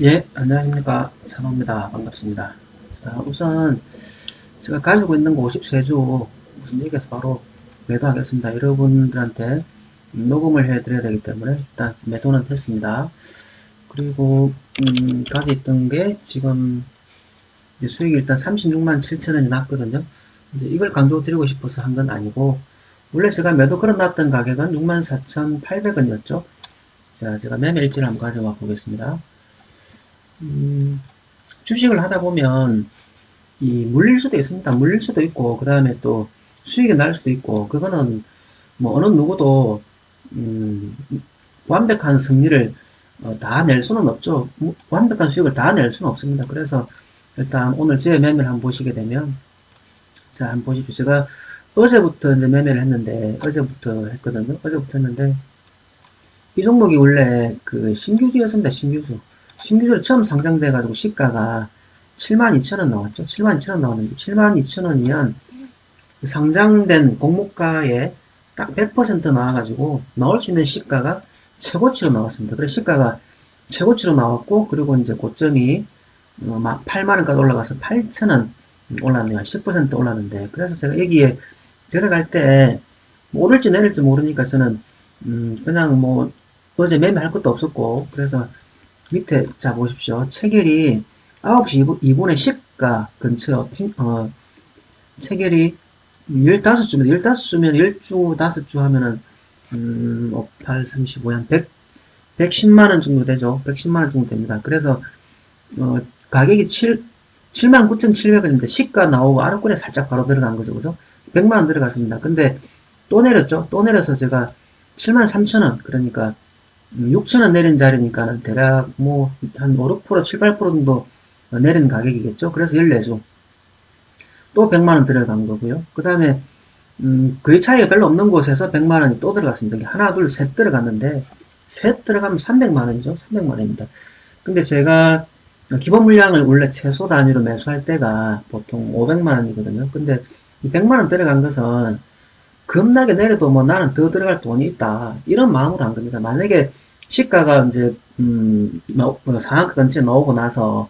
예, 안녕하십니까. 찬호입니다. 반갑습니다. 자, 우선 제가 가지고 있는 거 53주 무슨 얘기해서 바로 매도하겠습니다. 여러분들한테 녹음을 해드려야 되기 때문에 일단 매도는 했습니다. 그리고 음, 가지고 있던 게 지금 수익이 일단 36만 7천 원이 났거든요. 이걸 강조 드리고 싶어서 한 건 아니고 원래 제가 매도 걸어놨던 가격은 64,800원이었죠. 자, 제가 매매 일지를 한번 가져와 보겠습니다. 음, 주식을 하다 보면 이 물릴 수도 있습니다. 물릴 수도 있고 그 다음에 또 수익이 날 수도 있고 그거는 뭐 어느 누구도 음, 완벽한 승리를 어, 다 낼 수는 없죠. 무- 완벽한 수익을 다 낼 수는 없습니다. 그래서 일단 오늘 제 매매를 한번 보시게 되면 자 한번 보십시오. 제가 어제부터 이제 매매를 했는데 어제부터 했거든요. 어제부터 했는데 이 종목이 원래 그 신규주였습니다. 신규주. 신규주로 처음 상장돼가지고 시가가 72,000원 나왔죠. 72,000원 나왔는데 72,000원이면 상장된 공모가에 딱 100% 나와가지고 나올 수 있는 시가가 최고치로 나왔습니다. 그래서 시가가 최고치로 나왔고 그리고 이제 고점이 어, 막 8만원까지 올라가서 8,000원 올랐네요. 10% 올랐는데 그래서 제가 여기에 들어갈 때뭐 오를지 내릴지 모르니까 저는 음, 그냥 뭐 어제 매매할 것도 없었고 그래서 밑에 자 보십시오. 체결이 9시 2분, 2분의 10가 근처 핑- 어, 체결이 15주면 15주면 1주 5주 하면은 음, 5, 8, 35, 한 100, 110만원 정도 되죠. 110만원 정도 됩니다. 그래서 어, 가격이 7, 79,700원인데 시가 나오고 아래권에 살짝 바로 들어간 거죠. 그죠? 100만원 들어갔습니다. 근데 또 내렸죠. 또 내려서 제가 73,000원 그러니까 6,000원 내린 자리니까는 대략 뭐 한 5, 6%, 7, 8% 정도 내린 가격이겠죠. 그래서 14주. 또 100만원 들어간 거고요. 그 다음에 음, 거의 차이가 별로 없는 곳에서 100만원이 또 들어갔습니다. 하나, 둘, 셋 들어갔는데 셋 들어가면 300만원이죠. 300만원입니다. 근데 제가 기본 물량을 원래 최소 단위로 매수할 때가 보통 500만원이거든요. 근데 이 100만원 들어간 것은 겁나게 내려도 뭐 나는 더 들어갈 돈이 있다. 이런 마음으로 한 겁니다. 만약에 시가가 이제, 음, 뭐, 뭐 상한가 근처에 나오고 나서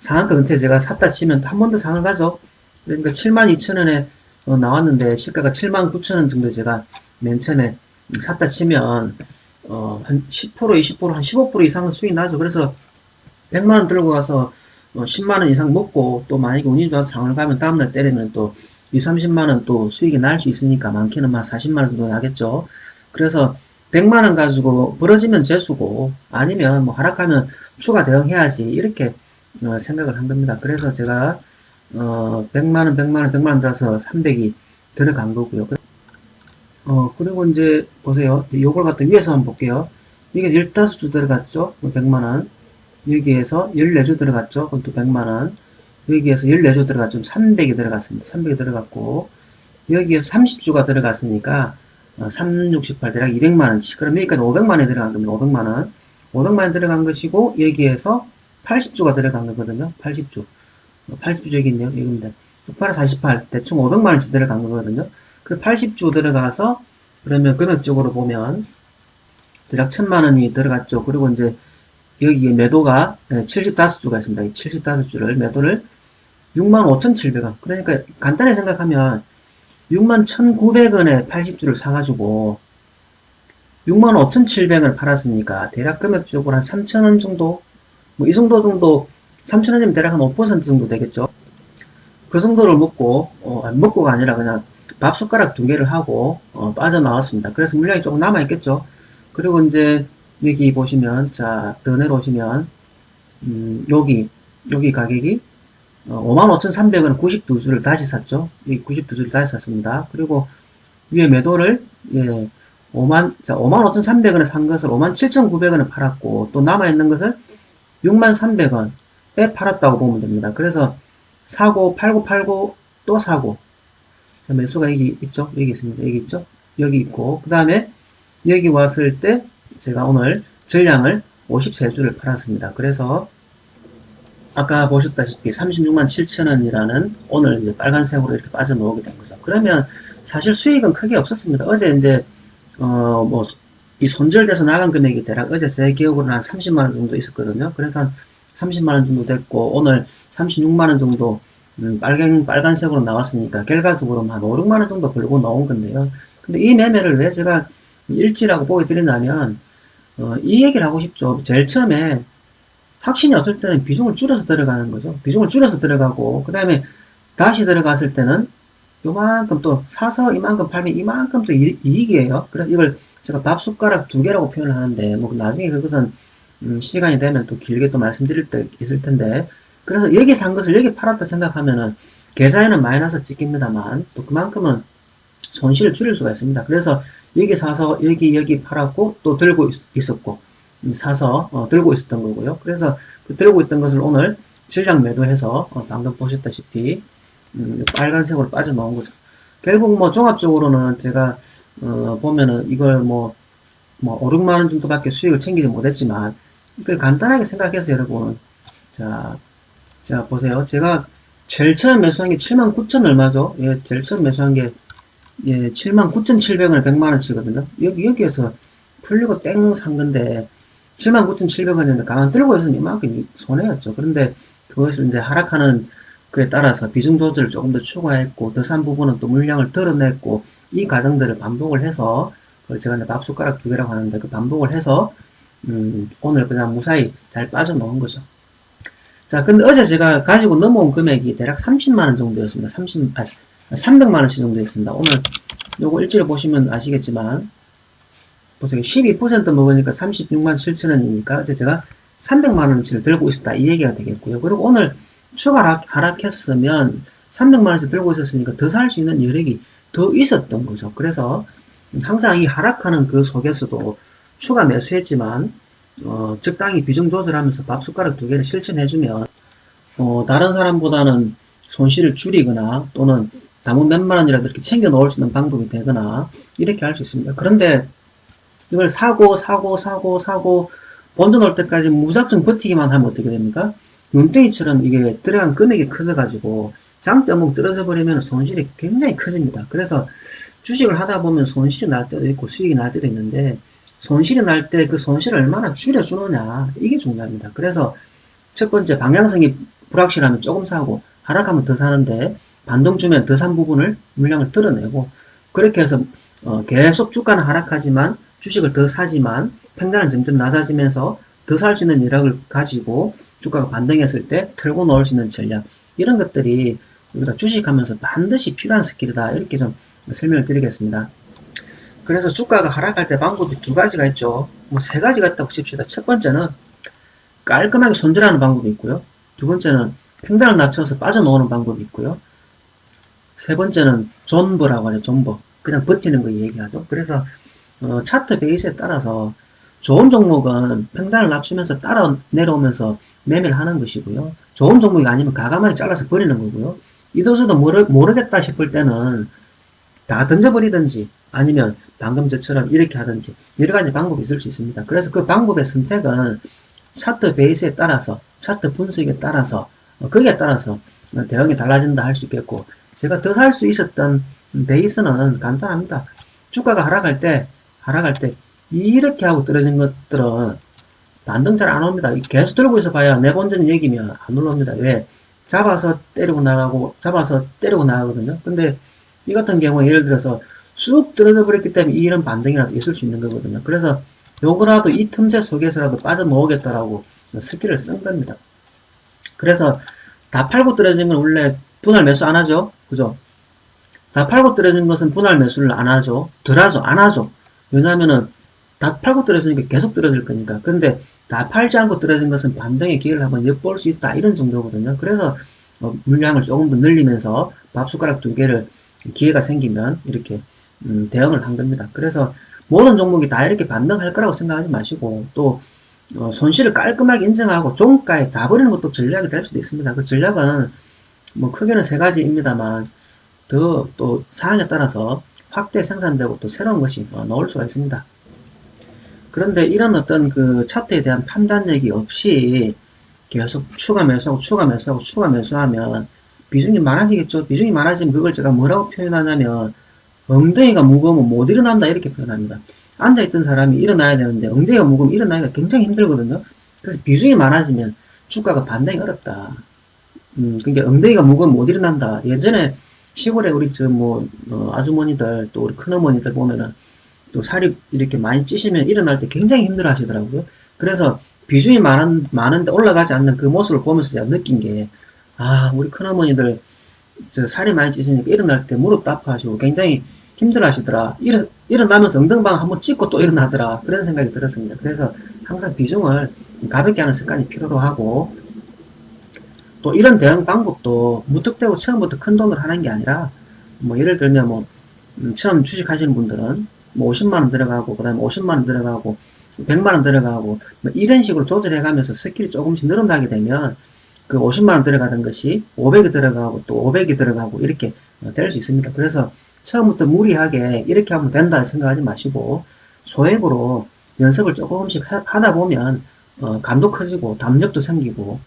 상한가 근처에 제가 샀다 치면 한 번 더 상을 가죠. 그러니까 7만 2천 원에 어, 나왔는데 시가가 7만 9천 원 정도 제가 맨 처음에 샀다 치면 어, 한 10%, 20%, 한 15% 이상은 수익 나죠. 그래서 100만 원 들고 가서 어, 10만 원 이상 먹고 또 만약에 운이 좋아서 상을 가면 다음날 때리면 또 2, 30만 원 또 수익이 날 수 있으니까 많게는 한 40만 원 정도 나겠죠. 그래서 100만 원 가지고 벌어지면 재수고 아니면 뭐 하락하면 추가 대응해야지 이렇게 어, 생각을 한 겁니다. 그래서 제가 어, 100만 원, 100만 원, 100만 원 들어서 300이 들어간 거고요. 어, 그리고 이제 보세요. 요걸 갖다 위에서 한번 볼게요. 이게 15주 들어갔죠? 100만 원. 여기에서 14주 들어갔죠? 그럼 또 100만 원. 여기에서 14주 들어갔죠? 300이 들어갔습니다. 300이 들어갔고 여기에서 30주가 들어갔으니까 어, 3, 68 대략 200만원치. 그럼 여기까지 500만원이 들어간 겁니다. 500만원. 500만원 들어간 것이고, 여기에서 80주가 들어간 거거든요. 80주. 80주 여기 있네요. 여기입니다. 68, 48. 대충 500만원치 들어간 거거든요. 그 80주 들어가서, 그러면 금액적으로 보면, 대략 1000만원이 들어갔죠. 그리고 이제, 여기에 매도가 75주가 있습니다. 이 75주를, 매도를 65,700원. 그러니까, 간단히 생각하면, 61,900원에 80주를 사가지고 65,700원을 팔았으니까 대략 금액적으로 한 3,000원 정도 뭐 이 정도 정도 3,000원이면 대략 한 5% 정도 되겠죠. 그 정도를 먹고 어, 먹고가 아니라 그냥 밥 숟가락 두 개를 하고 어, 빠져나왔습니다. 그래서 물량이 조금 남아 있겠죠. 그리고 이제 여기 보시면 자더 내려오시면 음, 여기 여기 가격이 어, 55,300원 92주를 다시 샀죠. 이 92주를 다시 샀습니다. 그리고 위에 매도를 예, 5만 자 55,300원에 산 것을 57,900원에 팔았고 또 남아 있는 것을 63,300원에 팔았다고 보면 됩니다. 그래서 사고 팔고 팔고 또 사고 자, 매수가 여기 있죠. 여기 있습니다. 여기 있죠. 여기 있고 그 다음에 여기 왔을 때 제가 오늘 전량을 53주를 팔았습니다. 그래서 아까 보셨다시피 36만 7천원이라는 오늘 이제 빨간색으로 이렇게 빠져나오게 된 거죠. 그러면 사실 수익은 크게 없었습니다. 어제 이제, 어, 뭐, 이 손절돼서 나간 금액이 대략 어제 제 기억으로는 한 30만원 정도 있었거든요. 그래서 한 30만원 정도 됐고, 오늘 36만원 정도, 음, 빨간, 빨간색으로 나왔으니까, 결과적으로 한 5, 6만원 정도 벌고 나온 건데요. 근데 이 매매를 왜 제가 일지라고 보여드리냐면, 어, 이 얘기를 하고 싶죠. 제일 처음에 확신이 없을 때는 비중을 줄여서 들어가는 거죠. 비중을 줄여서 들어가고, 그 다음에 다시 들어갔을 때는 요만큼 또 사서 이만큼 팔면 이만큼 또 이- 이익이에요. 그래서 이걸 제가 밥 숟가락 두 개라고 표현을 하는데, 뭐 나중에 그것은 음, 시간이 되면 또 길게 또 말씀드릴 때 있을 텐데, 그래서 여기 산 것을 여기 팔았다 생각하면은 계좌에는 마이너스 찍힙니다만 또 그만큼은 손실을 줄일 수가 있습니다. 그래서 여기 사서 여기 여기 팔았고 또 들고 있, 었고 사서 어, 들고 있었던 거고요. 그래서 그 들고 있던 것을 오늘 전량 매도해서 어, 방금 보셨다시피 음, 빨간색으로 빠져나온 거죠. 결국 뭐 종합적으로는 제가 어, 보면은 이걸 뭐, 뭐 5, 6만 원 정도밖에 수익을 챙기지 못했지만 이걸 간단하게 생각해서 여러분 자, 자 보세요. 제가 제일 처음 매수한 게 7만 9천 얼마죠? 예, 제일 처음 매수한 게 예, 7만 9,700원에 100만 원치거든요. 여기 여기에서 풀리고 땡 산 건데 7만 9,700원이었는데 가만 들고 있으면 이만큼 손해였죠. 그런데 그것을 이제 하락하는 그에 따라서 비중 조절을 조금 더 추가했고 더 산 부분은 또 물량을 덜어냈고 이 과정들을 반복을 해서 그걸 제가 이제 밥숟가락 두 개라고 하는데 그 반복을 해서 음, 오늘 그냥 무사히 잘 빠져나온 거죠. 자, 근데 어제 제가 가지고 넘어온 금액이 대략 30만원 정도였습니다. 30, 아, 300만원씩 정도였습니다. 오늘 요거 일지를 보시면 아시겠지만, 보세요. 12% 먹으니까 36만 7천원이니까 어제 제가 300만원치를 들고 있었다. 이 얘기가 되겠고요. 그리고 오늘 추가 하락, 하락했으면 300만원치 들고 있었으니까 더 살 수 있는 여력이 더 있었던 거죠. 그래서 항상 이 하락하는 그 속에서도 추가 매수했지만 어, 적당히 비중 조절하면서 밥 숟가락 두 개를 실천해주면 어, 다른 사람보다는 손실을 줄이거나 또는 남은 몇만 원이라도 이렇게 챙겨 넣을 수 있는 방법이 되거나 이렇게 할 수 있습니다. 그런데 이걸 사고 사고 사고 사고 본전 올 때까지 무작정 버티기만 하면 어떻게 됩니까? 눈덩이처럼 이게 들어간 금액이 커져가지고 장대목 떨어져 버리면 손실이 굉장히 커집니다. 그래서 주식을 하다 보면 손실이 날 때도 있고 수익이 날 때도 있는데 손실이 날 때 그 손실을 얼마나 줄여주느냐 이게 중요합니다. 그래서 첫 번째 방향성이 불확실하면 조금 사고 하락하면 더 사는데 반동 주면 더 산 부분을 물량을 덜어내고 그렇게 해서 어, 계속 주가는 하락하지만 주식을 더 사지만 평단은 점점 낮아지면서 더 살 수 있는 여력을 가지고 주가가 반등했을 때 털고 넣을 수 있는 전략 이런 것들이 우리가 주식하면서 반드시 필요한 스킬이다 이렇게 좀 설명을 드리겠습니다. 그래서 주가가 하락할 때 방법이 두 가지가 있죠. 뭐 세 가지가 있다고 칩시다. 첫 번째는 깔끔하게 손절하는 방법이 있고요. 두 번째는 평단을 낮춰서 빠져나오는 방법이 있고요. 세 번째는 존버라고 하죠. 존버. 그냥 버티는 거 얘기하죠. 그래서 어, 차트 베이스에 따라서 좋은 종목은 평단을 낮추면서 따라 내려오면서 매매를 하는 것이고요. 좋은 종목이 아니면 가감하게 잘라서 버리는 거고요. 이도저도 모르, 모르겠다 싶을 때는 다 던져버리든지 아니면 방금 저처럼 이렇게 하든지 여러 가지 방법이 있을 수 있습니다. 그래서 그 방법의 선택은 차트 베이스에 따라서 차트 분석에 따라서 어, 거기에 따라서 대응이 달라진다 할 수 있겠고 제가 더 살 수 있었던 베이스는 간단합니다. 주가가 하락할 때 하락할 때 이렇게 하고 떨어진 것들은 반등 잘 안 옵니다. 계속 들고 있어 봐야 내 본전 얘기면 안 올라옵니다. 왜? 잡아서 때리고 나가고 잡아서 때리고 나가거든요. 근데 이 같은 경우에 예를 들어서 쑥 떨어져 버렸기 때문에 이런 반등이라도 있을 수 있는 거거든요. 그래서 요거라도 이 틈새 속에서라도 빠져나오겠다라고 스킬을 쓴 겁니다. 그래서 다 팔고 떨어진 건 원래 분할 매수 안 하죠. 그죠? 다 팔고 떨어진 것은 분할 매수를 안 하죠. 덜 하죠. 안 하죠. 왜냐면은 다 팔고 떨어지니까 계속 떨어질 거니까. 그런데 다 팔지 않고 떨어진 것은 반등의 기회를 한번 엿볼 수 있다. 이런 정도거든요. 그래서 어, 물량을 조금 더 늘리면서 밥숟가락 두 개를 기회가 생기면 이렇게 음, 대응을 한 겁니다. 그래서 모든 종목이 다 이렇게 반등할 거라고 생각하지 마시고 또 어, 손실을 깔끔하게 인정하고 종가에 다 버리는 것도 전략이 될 수도 있습니다. 그 전략은 뭐 크게는 세 가지입니다만 더 또 상황에 따라서 확대 생산되고 또 새로운 것이 어, 나올 수가 있습니다. 그런데 이런 어떤 그 차트에 대한 판단력이 없이 계속 추가 매수하고 추가 매수하고 추가 매수하면 비중이 많아지겠죠. 비중이 많아지면 그걸 제가 뭐라고 표현하냐면 엉덩이가 무거우면 못 일어난다 이렇게 표현합니다. 앉아있던 사람이 일어나야 되는데 엉덩이가 무거우면 일어나기가 굉장히 힘들거든요. 그래서 비중이 많아지면 주가가 반등이 어렵다. 음, 그러니까 엉덩이가 무거우면 못 일어난다. 예전에 시골에 우리 저뭐 아주머니들 또 우리 큰어머니들 보면은 또 살이 이렇게 많이 찌시면 일어날 때 굉장히 힘들어 하시더라고요. 그래서 비중이 많은, 많은데 올라가지 않는 그 모습을 보면서 제가 느낀 게, 아, 우리 큰어머니들, 저 살이 많이 찌시니까 일어날 때 무릎도 아파하시고 굉장히 힘들어 하시더라. 일어, 일어나면서 엉덩방 한번 찍고 또 일어나더라. 그런 생각이 들었습니다. 그래서 항상 비중을 가볍게 하는 습관이 필요로 하고, 또 이런 대응 방법도 무턱대고 처음부터 큰 돈을 하는 게 아니라, 뭐 예를 들면 뭐, 음, 처음 주식 하시는 분들은 뭐 50만원 들어가고, 그 다음에 50만원 들어가고, 100만원 들어가고, 뭐 이런 식으로 조절해 가면서 스킬이 조금씩 늘어나게 되면, 그 50만원 들어가던 것이 500이 들어가고, 또 500이 들어가고, 이렇게 될 수 있습니다. 그래서 처음부터 무리하게 이렇게 하면 된다 생각하지 마시고, 소액으로 연습을 조금씩 하- 하다 보면, 어, 감도 커지고, 담력도 생기고,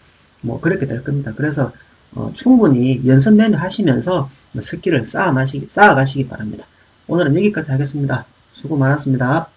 뭐 그렇게 될 겁니다. 그래서 어, 충분히 연습 매매 하시면서 스킬을 쌓아 가시기, 쌓아 가시기 바랍니다. 오늘은 여기까지 하겠습니다. 수고 많았습니다.